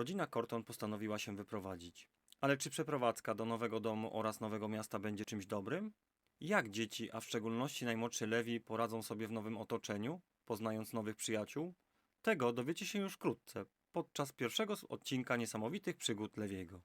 rodzina Corton postanowiła się wyprowadzić. Ale czy przeprowadzka do nowego domu oraz nowego miasta będzie czymś dobrym? Jak dzieci, a w szczególności najmłodszy Lewi, poradzą sobie w nowym otoczeniu, poznając nowych przyjaciół? Tego dowiecie się już wkrótce, podczas pierwszego odcinka niesamowitych przygód Lewiego.